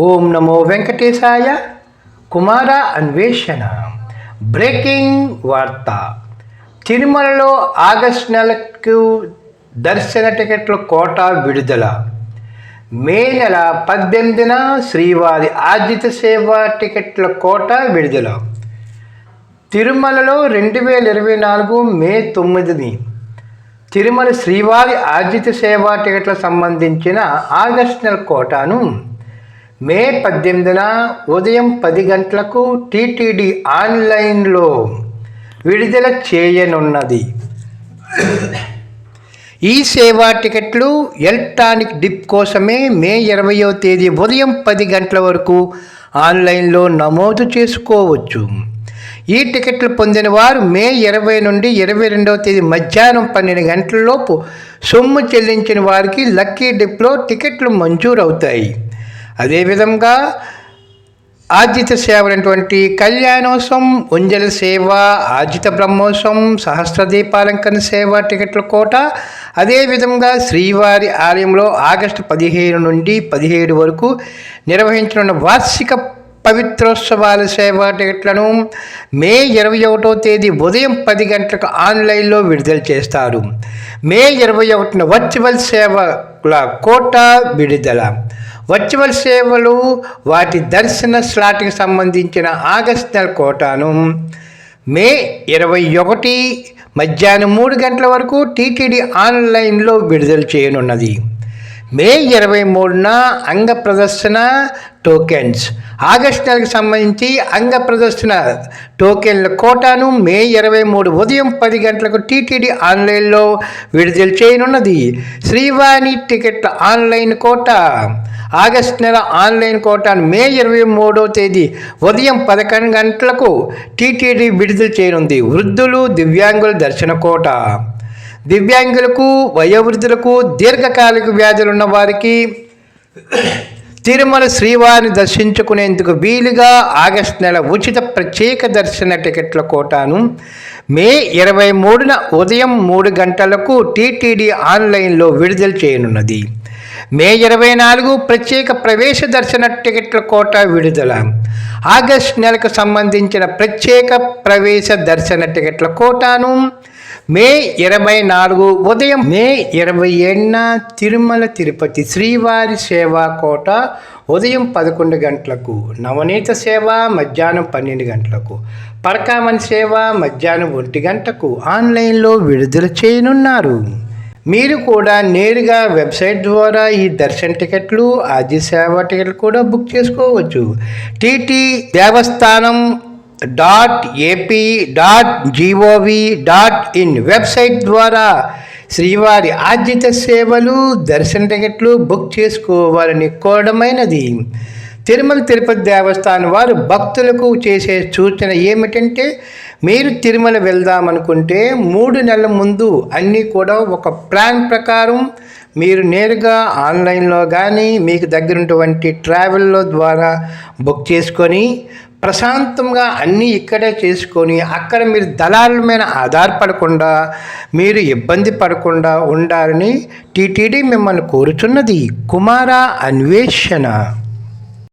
ఓం నమో వెంకటేశాయ కుమార అన్వేషణ. బ్రేకింగ్ వార్త. తిరుమలలో ఆగస్ట్ నెలకు దర్శన టికెట్ల కోటా విడుదల. మే నెల పద్దెనిమిదిన శ్రీవారి ఆర్జిత సేవ టికెట్ల కోట విడుదల. తిరుమలలో రెండు వేల ఇరవై నాలుగు మే తొమ్మిదిని. తిరుమల శ్రీవారి ఆర్జిత సేవా టికెట్ల సంబంధించిన ఆగస్ట్ నెల కోటాను మే పద్దెనిమిదిన ఉదయం పది గంటలకు టీటీడీ ఆన్లైన్లో విడుదల చేయనున్నది. ఈ సేవా టికెట్లు ఎలక్ట్రానిక్ డిప్ కోసమే మే ఇరవయో తేదీ ఉదయం పది గంటల వరకు ఆన్లైన్లో నమోదు చేసుకోవచ్చు. ఈ టికెట్లు పొందిన వారు మే ఇరవై నుండి ఇరవై రెండవ తేదీ మధ్యాహ్నం పన్నెండు గంటలలోపు సొమ్ము చెల్లించిన వారికి లక్కీ డిప్లో టికెట్లు మంజూరు అవుతాయి అదేవిధంగా ఆర్జిత సేవలైనటువంటి కళ్యాణోత్సవం ఉంజల సేవ ఆర్జిత బ్రహ్మోత్సవం సహస్ర దీపాలంకరణ సేవ టికెట్ల కోట అదేవిధంగా శ్రీవారి ఆలయంలో ఆగస్టు పదిహేను నుండి పదిహేడు వరకు నిర్వహించనున్న వార్షిక పవిత్రోత్సవాల సేవ టికెట్లను మే ఇరవై ఒకటో తేదీ ఉదయం పది గంటలకు ఆన్లైన్లో విడుదల చేస్తారు. మే ఇరవై ఒకటిన వర్చువల్ సేవల కోట విడుదల. వర్చువల్ సేవలు వాటి దర్శన స్లాట్కి సంబంధించిన ఆగస్ట్ నెల కోటాను. మే ఇరవై ఒకటి మధ్యాహ్నం మూడు గంటల వరకు టీటీడీ ఆన్లైన్లో విడుదల చేయనున్నది. మే ఇరవై మూడున అంగ ప్రదర్శన టోకెన్స్. ఆగస్ట్ నెలకు సంబంధించి అంగ ప్రదర్శన టోకెన్ల కోటాను మే ఇరవై మూడు ఉదయం పది గంటలకు టీటీడీ ఆన్లైన్లో విడుదల చేయనున్నది. శ్రీవాణి టికెట్ల ఆన్లైన్ కోటా. ఆగస్ట్ నెల ఆన్లైన్ కోటాను మే ఇరవై మూడో తేదీ ఉదయం పదకొండు గంటలకు టీటీడీ విడుదల చేయనుంది. వృద్ధులు దివ్యాంగుల దర్శన కోట. దివ్యాంగులకు వయోవృద్ధులకు దీర్ఘకాలిక వ్యాధులున్న వారికి తిరుమల శ్రీవారిని దర్శించుకునేందుకు వీలుగా ఆగస్ట్ నెల ఉచిత ప్రత్యేక దర్శన టికెట్ల కోటాను మే ఇరవై మూడున ఉదయం మూడు గంటలకు టీటీడీ ఆన్లైన్లో విడుదల చేయనున్నది. మే ఇరవై నాలుగు ప్రత్యేక ప్రవేశ దర్శన టికెట్ల కోట విడుదల. ఆగస్ట్ నెలకు సంబంధించిన ప్రత్యేక ప్రవేశ దర్శన టికెట్ల కోటాను మే ఇరవై నాలుగు ఉదయం మే ఇరవై ఏడున తిరుమల తిరుపతి శ్రీవారి సేవా కోట ఉదయం పదకొండు గంటలకు నవనీత సేవ మధ్యాహ్నం పన్నెండు గంటలకు పరకామన్ సేవ మధ్యాహ్నం ఒంటి గంటకు ఆన్లైన్లో విడుదల చేయనున్నారు. మీరు కూడా నేరుగా వెబ్సైట్ ద్వారా ఈ దర్శన్ టికెట్లు ఆది సేవ టికెట్లు కూడా బుక్ చేసుకోవచ్చు. TT Devasthanam dot AP dot GOV dot in website ద్వారా శ్రీవారి ఆర్జిత సేవలు దర్శన టికెట్లు బుక్ చేసుకోవాలని కోరడమైనది. తిరుమల తిరుపతి దేవస్థానం వారు భక్తులకు చేసే సూచన ఏమిటంటే మీరు తిరుమల వెళ్దామనుకుంటే మూడు నెలల ముందు అన్నీ కూడా ఒక ప్లాన్ ప్రకారం మీరు నేరుగా ఆన్లైన్లో కానీ మీకు దగ్గరున్నటువంటి ట్రావెల్లో ద్వారా బుక్ చేసుకొని ప్రశాంతంగా అన్నీ ఇక్కడే చేసుకొని అక్కడ మీరు దళారుల మీద ఆధారపడకుండా మీరు ఇబ్బంది పడకుండా ఉండాలని టీటీడీ మిమ్మల్ని కోరుచున్నది. కుమార అన్వేషణ.